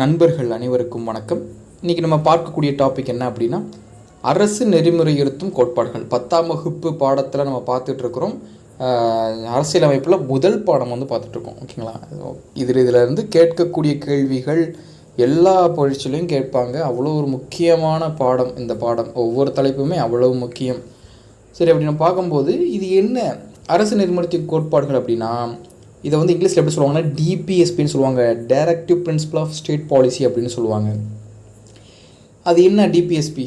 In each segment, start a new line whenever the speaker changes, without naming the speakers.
நண்பர்கள் அனைவருக்கும் வணக்கம். இன்றைக்கி நம்ம பார்க்கக்கூடிய டாபிக் என்ன அப்படின்னா அரசு நெறிமுறையிருத்தும் கோட்பாடுகள். பத்தாம் வகுப்பு பாடத்தில் நம்ம பார்த்துட்ருக்குறோம் அரசியலமைப்பில் முதல் பாடம் வந்து பார்த்துட்ருக்கோம் ஓகேங்களா? இதில் இதிலேருந்து கேட்கக்கூடிய கேள்விகள் எல்லா பயிற்சியிலையும் கேட்பாங்க. அவ்வளோ ஒரு முக்கியமான பாடம் இந்த பாடம். ஒவ்வொரு தலைப்புமே அவ்வளோ முக்கியம். சரி அப்படி நம்ம பார்க்கும்போது இது என்ன? அரசு நெறிமுறைத்தின் கோட்பாடுகள் அப்படின்னா இதை வந்து இங்கிலீஷில் எப்படி சொல்லுவாங்கன்னா டிபிஎஸ்பின்னு சொல்லுவாங்க. Directive principle of state policy அப்படின்னு சொல்லுவாங்க. அது என்ன டிபிஎஸ்பி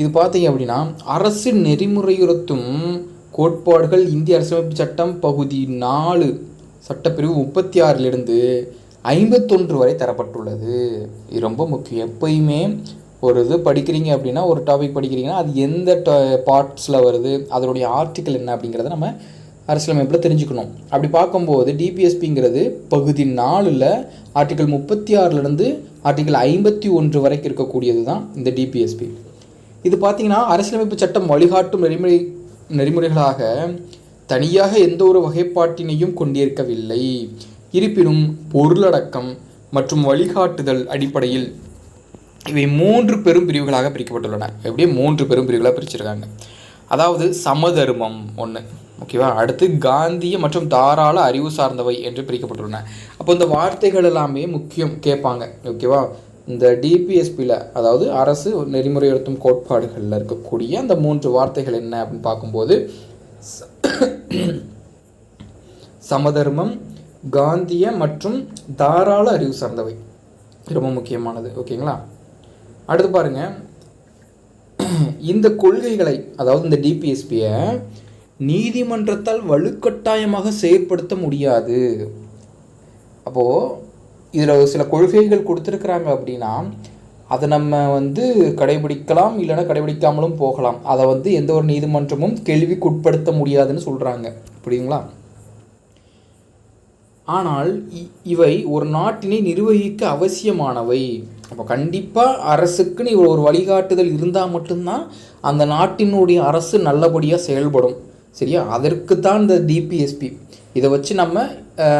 இது பார்த்தீங்க அப்படின்னா அரசு நெறிமுறையுறுத்தும் கோட்பாடுகள் இந்திய அரசமைப்பு சட்டம் பகுதி நாலு சட்டப்பிரிவு முப்பத்தி ஆறிலிருந்து ஐம்பத்தொன்று வரை தரப்பட்டுள்ளது. இது ரொம்ப முக்கியம். எப்பயுமே ஒரு இது படிக்கிறீங்க அப்படின்னா ஒரு டாபிக் படிக்கிறீங்கன்னா அது எந்த பார்ட்ஸில் வருது அதனுடைய ஆர்டிக்கல் என்ன அப்படிங்கிறத நம்ம அரசியலமைப்பில் தெரிஞ்சுக்கணும்? அப்படி பார்க்கும்போது டிபிஎஸ்பிங்கிறது பகுதி நாலில் ஆர்டிக்கல் முப்பத்தி ஆறுலேருந்து ஆர்டிக்கல் ஐம்பத்தி ஒன்று வரைக்கும் இருக்கக்கூடியது தான் இந்த டிபிஎஸ்பி இது பார்த்தீங்கன்னா அரசியலமைப்பு சட்டம் வழிகாட்டும் நெறிமுறை நெறிமுறைகளாக தனியாக எந்த ஒரு வகைப்பாட்டினையும் கொண்டிருக்கவில்லை. இருப்பினும் பொருளடக்கம் மற்றும் வழிகாட்டுதல் அடிப்படையில் இவை மூன்று பெரும் பிரிவுகளாக பிரிக்கப்பட்டுள்ளன. எப்படியே மூன்று பெரும் பிரிவுகளாக பிரிச்சிருக்காங்க. அதாவது சமதர்மம் ஒன்று ஓகேவா? அடுத்து காந்திய மற்றும் தாராள அறிவு சார்ந்தவை என்று பிரிக்கப்பட்டுள்ளன. அப்போ இந்த வார்த்தைகள் எல்லாமே முக்கியம் கேட்பாங்க. ஓகேவா? இந்த டிபிஎஸ்பியில் அதாவது அரசு நெறிமுறைப்படுத்தும் கோட்பாடுகளில் இருக்கக்கூடிய அந்த மூன்று வார்த்தைகள் என்ன அப்படின்னு பார்க்கும்போது சமதர்மம் காந்திய மற்றும் தாராள அறிவு சார்ந்தவை. ரொம்ப முக்கியமானது. ஓகேங்களா? அடுத்து பாருங்க. இந்த கொள்கைகளை அதாவது இந்த டிபிஎஸ்பியை நீதிமன்றத்தால் வலுக்கட்டாயமாக செயற்படுத்த முடியாது. அப்போது இதில் சில கொள்கைகள் கொடுத்துருக்குறாங்க அப்படின்னா அதை நம்ம வந்து கடைபிடிக்கலாம் இல்லைன்னா கடைபிடிக்காமலும் போகலாம். அதை வந்து எந்த ஒரு நீதிமன்றமும் கேள்விக்குட்படுத்த முடியாதுன்னு சொல்கிறாங்க புரியுங்களா? ஆனால் இ- இவை ஒரு நாட்டினை நிர்வகிக்க அவசியமானவை. அப்போ கண்டிப்பாக அரசுக்குன்னு இவ்வளோ ஒரு வழிகாட்டுதல் இருந்தால் மட்டும்தான் அந்த நாட்டினுடைய அரசு நல்லபடியாக செயல்படும். சரியா? அதற்கு தான் இந்த டிபிஎஸ்பி இதை வச்சு நம்ம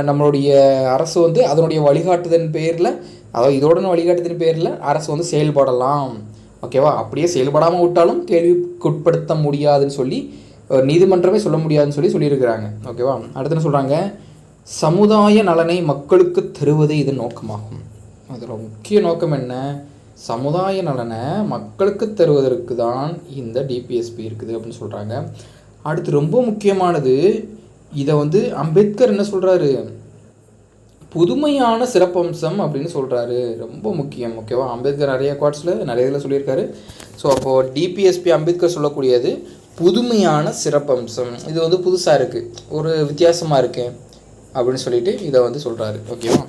நம்மளுடைய அரசு வந்து அதனுடைய வழிகாட்டுதன் பேரில் அதாவது இதோட வழிகாட்டுதன் பேரில் அரசு வந்து செயல்படலாம். ஓகேவா அப்படியே செயல்படாமல் விட்டாலும் கேள்விக்குட்படுத்த முடியாதுன்னு சொல்லி ஒரு நீதிமன்றமே சொல்ல முடியாதுன்னு சொல்லி சொல்லியிருக்கிறாங்க. ஓகேவா அடுத்து என்ன சொல்கிறாங்க சமுதாய நலனை மக்களுக்கு தருவதே இது நோக்கமாகும். அதோட முக்கிய நோக்கம் என்ன? சமுதாய நலனை மக்களுக்கு தருவதற்கு தான் இந்த டிபிஎஸ்பி இருக்குது அப்படின்னு சொல்கிறாங்க அடுத்து ரொம்ப முக்கியமானது இதை வந்து அம்பேத்கர் என்ன சொல்கிறாரு புதுமையான சிறப்பம்சம் அப்படின்னு சொல்கிறாரு ரொம்ப முக்கியம் ஓகேவா அம்பேத்கர் நிறைய குவாட்ஸில் நிறைய இதில் சொல்லியிருக்காரு. ஸோ அப்போது டிபிஎஸ்பி அம்பேத்கர் சொல்லக்கூடியது புதுமையான சிறப்பம்சம். இது வந்து புதுசாக இருக்குது ஒரு வித்தியாசமாக இருக்கு அப்படின்னு சொல்லிட்டு இதை வந்து சொல்கிறாரு ஓகேவா